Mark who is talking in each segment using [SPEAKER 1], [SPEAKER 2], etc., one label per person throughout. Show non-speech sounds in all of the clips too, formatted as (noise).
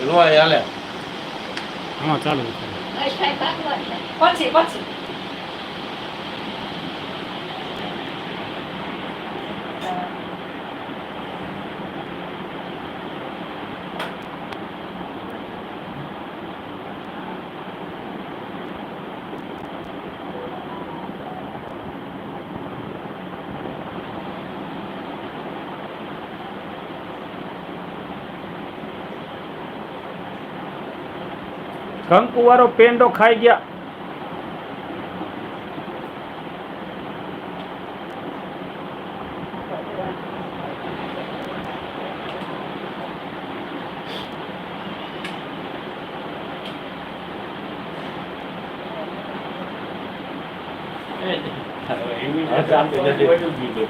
[SPEAKER 1] લોહી હાલે
[SPEAKER 2] હા ચાલુ
[SPEAKER 3] પછી પછી
[SPEAKER 2] કંકુ પેંડો ખાઈ ગયા.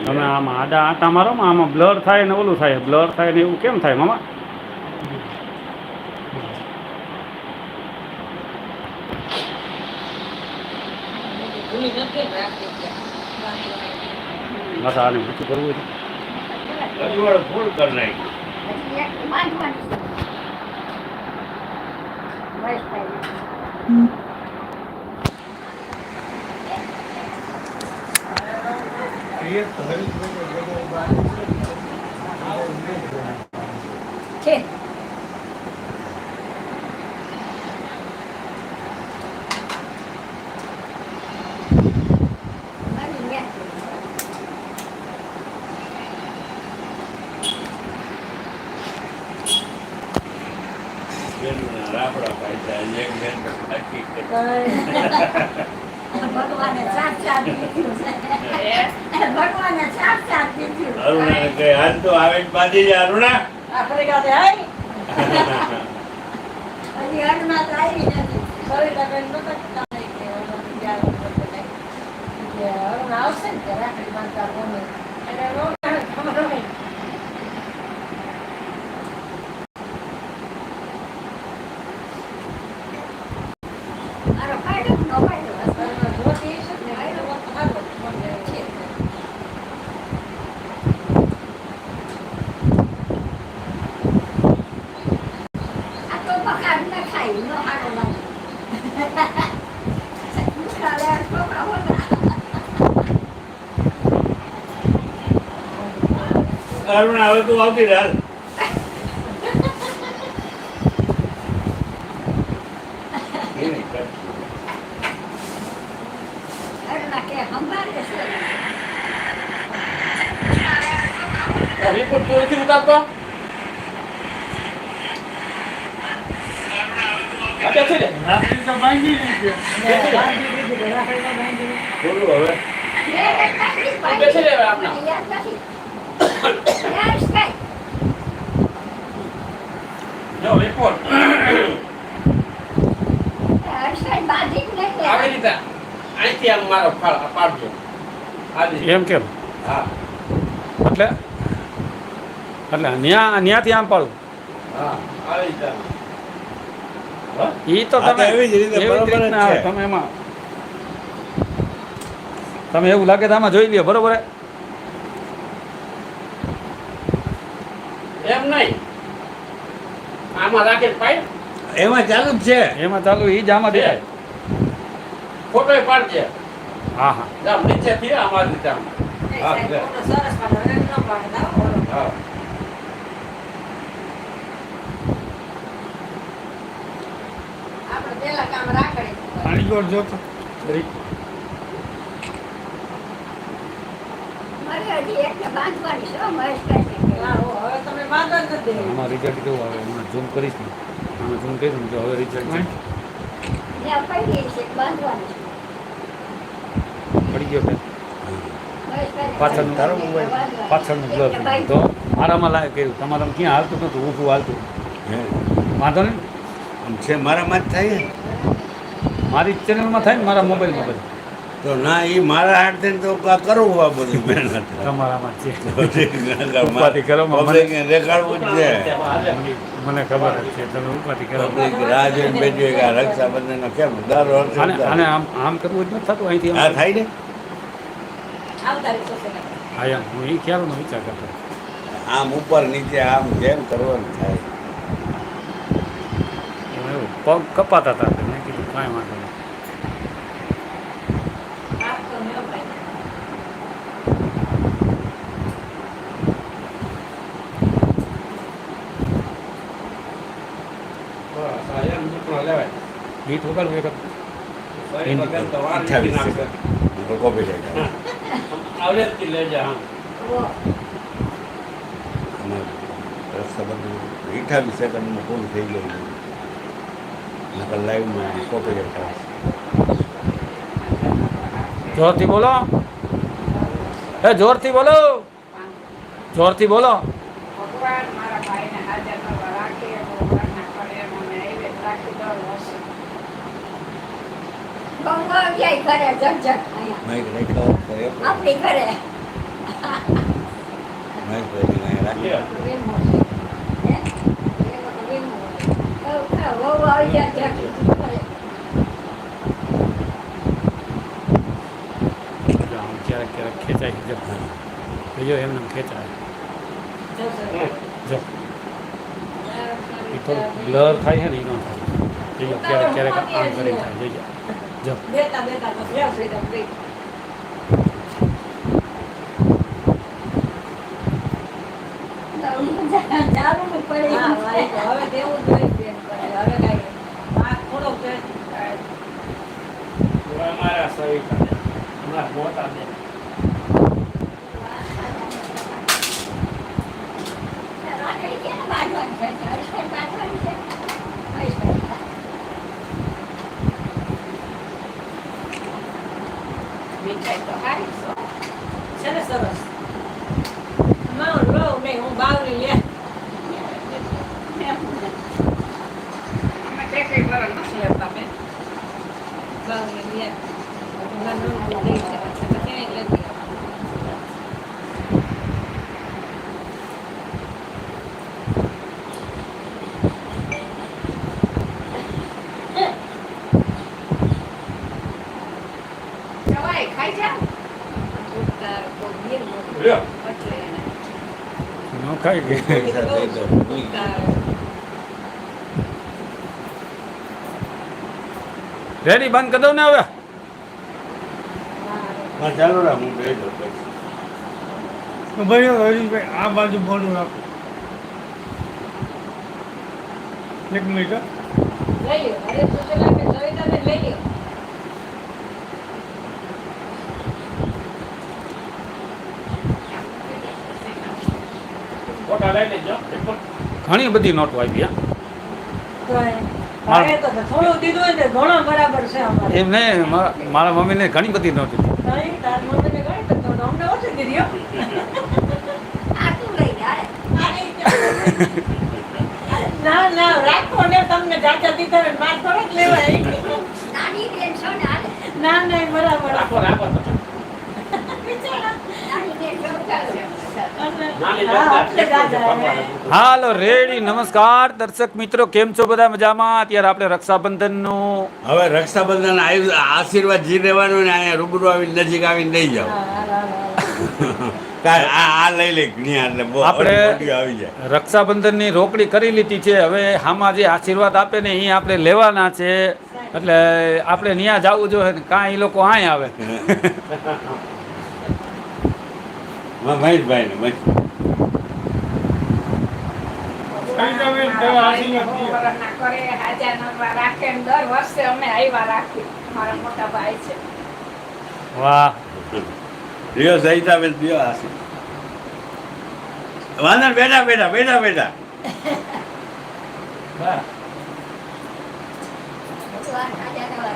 [SPEAKER 2] તમે આમાં આડા આટા મારો આમાં બ્લર થાય ને ઓલું થાય. બ્લર થાય ને એવું કેમ થાય, મામા? આને ઊંચું કરવું છે
[SPEAKER 1] અજવાળો ફૂલ કરી નાખ્યું.
[SPEAKER 3] છે
[SPEAKER 1] બેનના રાફડા ખાય છે અને એક બેન તો ખાતી છે.
[SPEAKER 3] ભગવાને સાત સાત દીધું છે. ભગવાને સાત સાત દીધું
[SPEAKER 1] અરુણાને કહે, હાલ તો આવે જ બાંધી જા, અરુણા.
[SPEAKER 3] આપણે કાંઈ હાય. (laughs) હજી અડમાં તો આવી નથી. કે અરુણ આવશે ને રાખડી બાંધતા બોલે એટલે રોકાણ ખબર હોય. મારો ફાયદો ન ફાયદો અસલમાં જોતી હશે ને આયરો હોત તો સારું હતું. પણ છે આ તો બકાડ ન ખાય ન હારો લાગે મુખાલે છોકરા હોતા
[SPEAKER 1] અરુણા, હવે તું આવતી રહે, હાલ. એની કરતી.
[SPEAKER 3] અડલા કે હંભારે છે
[SPEAKER 1] રિપોર્ટ તો નથી ઉતારતો? આપે છે ને? બોલું હવે. બેસી રહે હવે આપણા. જો, રિપોર્ટ. આવી રીતે અહીંથી આમ મારો ફાળ પાડજો. આવી
[SPEAKER 2] એમ કેમ?
[SPEAKER 1] હા.
[SPEAKER 2] એટલે એટલે ન્યા ન્યાથી આમ પાડું. ઈ તો તમે
[SPEAKER 1] એવી જ રીતે.
[SPEAKER 2] તમે એમાં તમે એવું લાગે તો આમાં જોઈ લ્યો બરોબર
[SPEAKER 1] એમ નહીં. આમાં રાખે પાડ.
[SPEAKER 4] એમાં ચાલુ જ છે.
[SPEAKER 2] એમાં ચાલુ ઈ જ આમાં દેખાય.
[SPEAKER 1] ફોટો પાડજે.
[SPEAKER 2] હા હા.
[SPEAKER 1] જામ નીચેથી આમાં રીતે આમાં. હા,
[SPEAKER 3] સરસ પાડે ન પાડે
[SPEAKER 1] હા
[SPEAKER 3] આપણે પેલા કામ રાખડે
[SPEAKER 2] પાણી ગોળ જો તો આમાં રિઝલ્ટ કેવું આવે હમણાં ઝૂમ કરીશ ને આમાં ઝૂમ કરીશ ને હવે રિઝલ્ટ
[SPEAKER 3] પડી
[SPEAKER 2] ગયો બેન
[SPEAKER 3] મહેશભાઈને
[SPEAKER 1] તારો મોબાઈલ.
[SPEAKER 2] પાછળનું તો મારામાં લાગે કર્યું તમારામાં ક્યાં હાલતું નતું ઊભું હાલતું. વાંધો નહીં
[SPEAKER 4] છે મારામાં જ થાય ને.
[SPEAKER 2] મારી ચેનલમાં થાય ને મારા મોબાઈલમાં બધું?
[SPEAKER 4] તો ના એ મારા હાથે તો આ કરવું આ બધું મહેનત?
[SPEAKER 2] તમારામાં છે.
[SPEAKER 4] ઉપાધિ
[SPEAKER 2] ઉપાધિ કરો માં મને-
[SPEAKER 4] દેખાડવું જ છે.
[SPEAKER 2] મને ખબર જ છે તમે ઉપાધિ કરો.
[SPEAKER 4] રાહ જોઈને બેઠી કે રક્ષાબંધનનો કેમ દર વર્ષે
[SPEAKER 2] આને આમ આમ કરવું જ નથી થતું અહીંથી
[SPEAKER 4] આ થાય ને?
[SPEAKER 3] આવતા
[SPEAKER 2] હા એમ. હું એ ખ્યાલનો વિચાર કરતો.
[SPEAKER 4] આમ ઉપર નીચે આમ જેમ કરવાનું થાય.
[SPEAKER 2] પગ કપાતા હતા. મેં કીધું કાંઈ વાંધો નહીં. ગીત
[SPEAKER 1] વગર તો વાર નથી
[SPEAKER 4] અઠ્યાવીસ
[SPEAKER 1] નાખશે.
[SPEAKER 4] સેકન્ડ કોપી રાઈટ
[SPEAKER 1] આવડે જ થી લેજે આમ
[SPEAKER 4] અઠાવીસ થઈ ગયું નકર લાઈવમાં કોપી રાઈટ
[SPEAKER 2] જોરથી બોલો એ જોરથી બોલો જોરથી બોલો
[SPEAKER 5] ભગવાન
[SPEAKER 3] કહું, વહુ આવી જાય ઝટઝટ કરે.
[SPEAKER 2] જો આમ ક્યારેક ક્યારેક ખેંચાય જો જો એમને એમ ખેંચાય જો એ થોડું બ્લર થાય છે ને એ ન થાય જોજો ક્યારેક ક્યારેક આમ કરી થાય જોજો જો
[SPEAKER 3] બેતા બેતા તો લેવ છે તો બે.
[SPEAKER 5] જાવું પડે
[SPEAKER 3] હા, ભાઈ, તો હવે તેવું જ હોય છે એમ કરે. હવે કાંઈ હાથ થોડોક છે.
[SPEAKER 1] અમારા સહી કરે અમારા મોટા દે
[SPEAKER 5] રાખડી ક્યાં બાંધવાની છે હરીશભાઈ બાંધવાની છે હરીશભાઈ. મીઠાઈ તો હારી છે.
[SPEAKER 3] છે ને સરસમાં હું બાવરી લે
[SPEAKER 5] અમે ખાઈ.
[SPEAKER 2] રેડી બંધ કરી દઉં ને હવે
[SPEAKER 3] હા.
[SPEAKER 4] ચાલો રાખ હું દઉં
[SPEAKER 6] ભાઈ હરીશભાઈ આ બાજુ મોઢું રાખો એક મિનિટ
[SPEAKER 2] ઘણી બધી નોટો આવી હા.
[SPEAKER 3] તો એ ભાવે તો થોડું દીધું ને ઘણો બરાબર છે
[SPEAKER 2] એમ નહીં મારા મારા મમ્મીને ઘણી બધી નોટ
[SPEAKER 3] ના ના રાખો ને તમને જાચા દીધા ને માર થોડોક લેવાય.
[SPEAKER 5] નાની બેન છો ને.
[SPEAKER 3] ના નહીં બરાબર.
[SPEAKER 1] રાખો રાખો.
[SPEAKER 2] હાલો રેડી નમસ્કાર. દર્શક મિત્રો કેમ છો બધા? મજામાં? અત્યારે આપણે રક્ષાબંધનનું
[SPEAKER 4] હવે રક્ષાબંધન આયુ આશીર્વાદ જી રહેવાનું ને અહીંયા રૂબરૂ આવીને નજીક આવીને લઈ જાઓ. કાંઈ
[SPEAKER 2] આપણે- રક્ષાબંધનની રોકડી કરી લીધી છે. હવે આમાં જે આશીર્વાદ આપે ને એ આપણે લેવાના છે. એટલે આપણે ત્યાં જવું જોઈએ ને કાં એ લોકો અહીં આવે.
[SPEAKER 4] મહેશભાઈ ને વાંધો બેઠા બેઠા બેઠા બેઠા.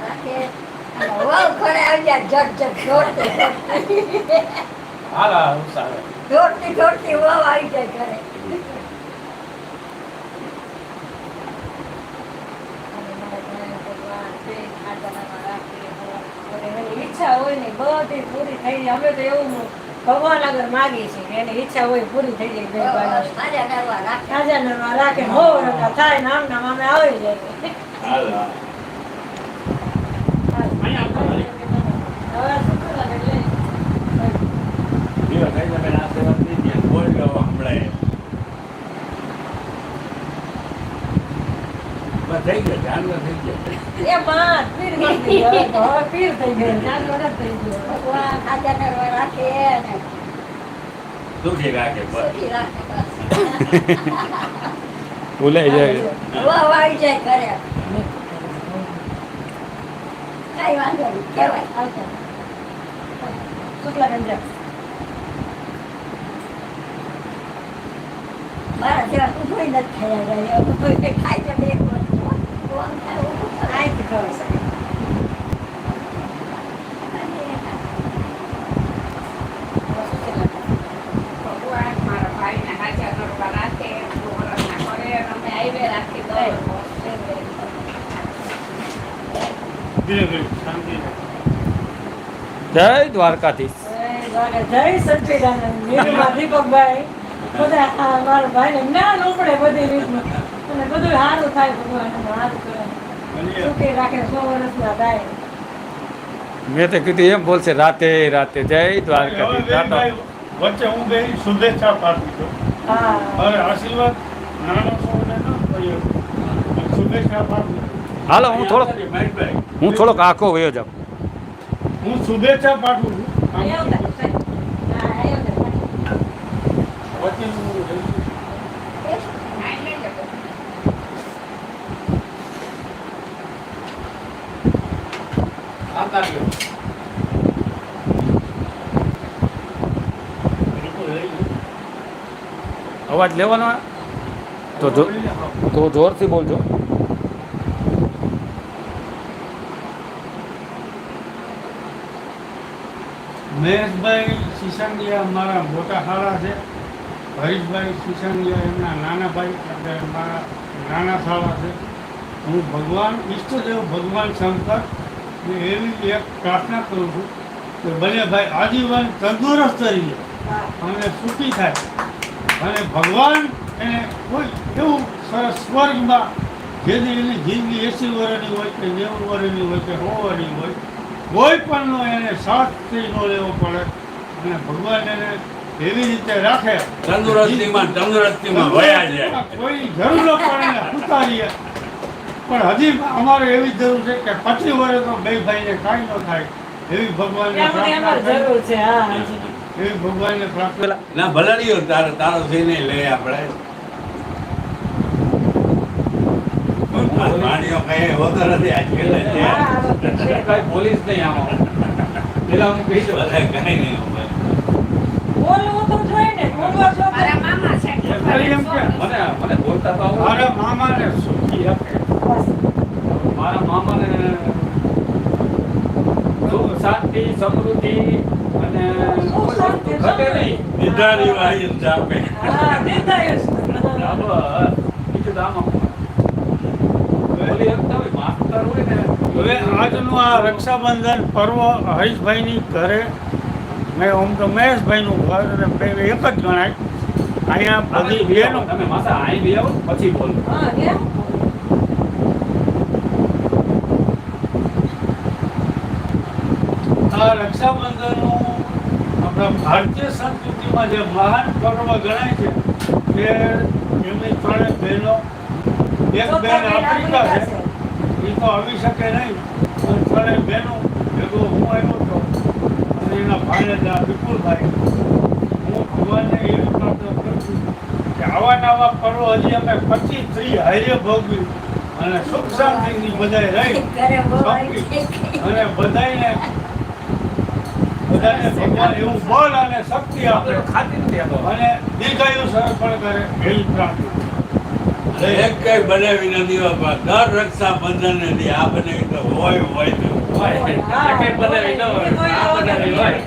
[SPEAKER 5] રાખે અને વહુ.
[SPEAKER 1] હાલ હાલ
[SPEAKER 5] આવી જાય ઘરે.
[SPEAKER 3] ઈચ્છા હોય ને બધી પૂરી થઈ જાય. અમે તો એવું ભગવાન આગળ માગીએ છીએ. કે એની ઈચ્છા હોય પૂરી થઈ જાય બે.
[SPEAKER 5] નરવા રાખે.
[SPEAKER 3] હો થાય નામ અમે આવી જાય
[SPEAKER 4] હાલ હાલ
[SPEAKER 1] અહીંયા આવતો નથી.
[SPEAKER 3] હવે શું કરે એટલે
[SPEAKER 4] રિયો સહિતા બેન આશીર્વાદ દઈ દે બોલ ગયો હમણાં
[SPEAKER 1] બસ થઈ ગયો જાનવર થઈ ગયો.
[SPEAKER 3] એ માં પીર થઈ ગઈ હવે પીર થઈ ગઈ જાનવર થઈ ગયો.
[SPEAKER 5] ભગવાન હાજર રાખે અને
[SPEAKER 1] સુખી રાખે? બસ
[SPEAKER 5] સુખી રાખે? બસ.
[SPEAKER 2] ભૂલાઈ જાય.
[SPEAKER 5] હવા વાળી જાય ઘરે. કઈ વાંધો નહીં કહેવાય
[SPEAKER 3] આવતા શુક્લા
[SPEAKER 5] મારા જેવા તો કોઈ નથી ખાયા જાય કોઈ કંઈ ખાય છે બે કોણ કોણ ખાય એવું ખાય.
[SPEAKER 3] આઈથી ખવાય શકે
[SPEAKER 5] ભગવાન મારા ભાઈને હાજર કરવા રાખે છોકરાના કરે અને અમે આયવે રાખી દો
[SPEAKER 6] ધીરે ધીરે શાંતિ
[SPEAKER 2] જય દ્વારકાધીશ
[SPEAKER 3] જય સચ્ચિદાનંદ નીરુમાં દીપકભાઈ બધા આ મારા ભાઈને જ્ઞાન ઉપડે બધી રીતનું અને બધું સારું થાય ભગવાન એનું સારું કરે
[SPEAKER 6] અને
[SPEAKER 3] સુખી રાખે સો વર્ષના દ્વારકાથી
[SPEAKER 2] મેં તો કીધું એમ બોલશે રાતે રાતે જય દ્વારકાધીશ.
[SPEAKER 6] વચ્ચે હું બે શુભેચ્છા પાઠવું છું.
[SPEAKER 3] હા.
[SPEAKER 6] આશીર્વાદ નાનો સૌને ન કરીએ શુભેચ્છા પાઠવું
[SPEAKER 2] હાલો હું થોડોક હું થોડોક આખો વયો જાઉં.
[SPEAKER 6] હું શુભેચ્છા પાઠવું છું.
[SPEAKER 2] અવાજ લેવાનો? તો જો તો જોરથી બોલજો
[SPEAKER 6] મહેશભાઈ સિસંગિયા મારા મોટા હારા છે હરીશભાઈ સિસંગિયા એમના નાના ભાઈ, એટલે મારા નાના સાળા છે હું ભગવાન, ઈષ્ટદેવ ભગવાન શંકર એવી એક પ્રાર્થના કરું છું કે ભલે ભાઈ આજીવન તંદુરસ્ત રહીએ. અને સુખી થાય અને ભગવાન એને કોઈ એવું સરસ સ્વર્ગમાં, જેની એની જિંદગી એસી વર્ષની હોય કે નેવું વર્ષની હોય કે સો વર્ષની હોય કોઈ પણનો એને શાસ્ત્રી ન લેવો પડે. અને ભગવાન એને એવી રીતે રાખે.
[SPEAKER 1] તંદુરસ્તીમાં તંદુરસ્તીમાં વયા જાય.
[SPEAKER 6] કોઈ જરૂર ન પડે ને ઉતારીએ. પણ હજી અમારે એવી જરૂર છે કે પચીસ વર્ષ તો બે ભાઈને કાંઈ ન થાય. એવી ભગવાનને
[SPEAKER 3] જરૂર છે હા હાજી.
[SPEAKER 6] એવી ભગવાનને પ્રાર્થના
[SPEAKER 1] ના ભલે તારે તારો તારો થઈને લઈ આપણે. પાણીઓ કઈ હોતો નથી આજકાલ
[SPEAKER 3] હા, આ વખતે છે.
[SPEAKER 2] કઈ પોલીસ નહીં આમાં. પેલા હું કહી દઉં
[SPEAKER 1] કઈ નહીં
[SPEAKER 3] બોલવું તો જોઈએ ને બોલવા છો
[SPEAKER 5] મારા મામા છે.
[SPEAKER 6] ખાલી એમ કે
[SPEAKER 2] મને મને બોલતા તો આવડે.
[SPEAKER 6] મારા મામાને સુખી આપે.
[SPEAKER 2] મારા મામાને સુખ શાંતિ સમૃદ્ધિ અને ઘટે નહીં.
[SPEAKER 1] નિધારી વાયુ
[SPEAKER 2] બરાબર. બીજું બોલી શકતા હોય માસ્તર હોય ને
[SPEAKER 6] હવે આજનું આ રક્ષાબંધન પર્વ હરીશભાઈની ઘરે મેં આમ તો મહેશભાઈનું ઘર અને બે એક જ ગણાય. અહીંયા બધી બેનો
[SPEAKER 2] તમે માસા અહીં બી આવો પછી બોલો.
[SPEAKER 3] હા કેમ
[SPEAKER 6] આ રક્ષાબંધનનું આપણા ભારતીય સંસ્કૃતિમાં જે મહાન પર્વ ગણાય છે કે એમની ત્રણે બહેનો એક બેન આફ્રિકા છે એ તો આવી શકે નહીં પણ ફરે બહેનો ભેગો હું આવ્યો હતો અને એના ભાણેજા વિપુલભાઈ હું ભગવાનને એવી પ્રાર્થના કરું છું કે આવા નવા પર્વ હજી અમે પચીસ ત્રીસ હારે ભોગવ્યું અને સુખ શાંતિની બધાય રહી. અને બધાયને બધાને ભગવાન એવું બળ અને શક્તિ આપે. અને દીર્ઘાયુ સરફળ કરે. એવી પ્રાર્થના
[SPEAKER 1] એક કઈ બનાવી નથી બાપા દર રક્ષાબંધન નથી આ બનાવી તો હોય હોય તો
[SPEAKER 2] હોય. બનાવી ન હોય. આ બનાવી હોય.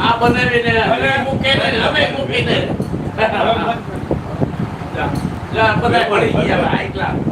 [SPEAKER 1] આ બનાવીને અમે મૂકે ને અમે મૂકીને
[SPEAKER 2] બધા પડી ગયા